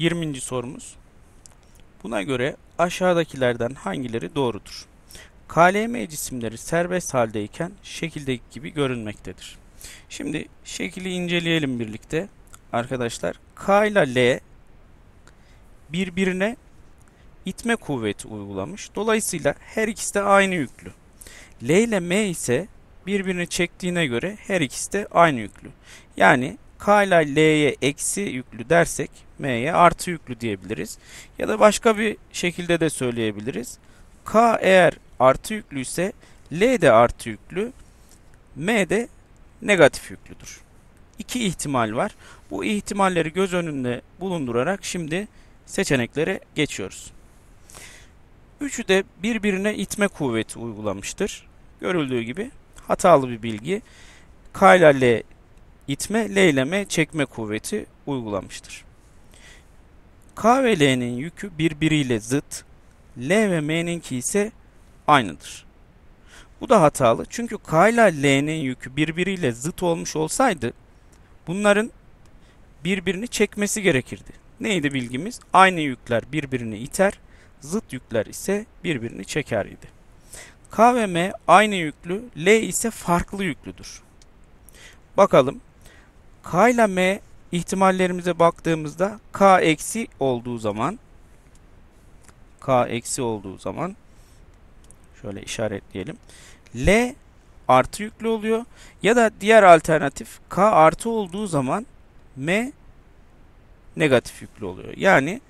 20. sorumuz. Buna göre aşağıdakilerden hangileri doğrudur? KLM cisimleri serbest haldeyken şekildeki gibi görünmektedir. Şimdi şekli inceleyelim birlikte. Arkadaşlar K ile L birbirine itme kuvveti uygulamış. Dolayısıyla her ikisi de aynı yüklü. L ile M ise birbirini çektiğine göre her ikisi de aynı yüklü. Yani K ile L'ye eksi yüklü dersek M'ye artı yüklü diyebiliriz. Ya da başka bir şekilde de söyleyebiliriz. K eğer artı yüklüyse L de artı yüklü, M de negatif yüklüdür. İki ihtimal var. Bu ihtimalleri göz önünde bulundurarak şimdi seçeneklere geçiyoruz. Üçü de birbirine itme kuvveti uygulamıştır. Görüldüğü gibi hatalı bir bilgi. K ile L itme, L ile M çekme kuvveti uygulamıştır. K ve L'nin yükü birbiriyle zıt, L ve M'ninki ise aynıdır. Bu da hatalı çünkü K ile L'nin yükü birbiriyle zıt olmuş olsaydı bunların birbirini çekmesi gerekirdi. Neydi bilgimiz? Aynı yükler birbirini iter, zıt yükler ise birbirini çeker idi. K ve M aynı yüklü, L ise farklı yüklüdür. Bakalım. K ile M ihtimallerimize baktığımızda K eksi olduğu zaman K eksi olduğu zaman şöyle işaretleyelim. L artı yüklü oluyor. Ya da diğer alternatif K artı olduğu zaman M negatif yüklü oluyor. Yani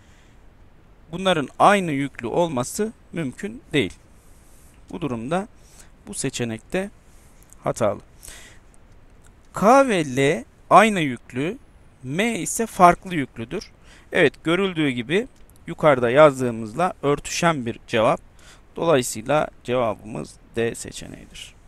bunların aynı yüklü olması mümkün değil. Bu durumda bu seçenekte hatalı. K ve L aynı yüklü, M ise farklı yüklüdür. Evet görüldüğü gibi yukarıda yazdığımızla örtüşen bir cevap. Dolayısıyla cevabımız D seçeneğidir.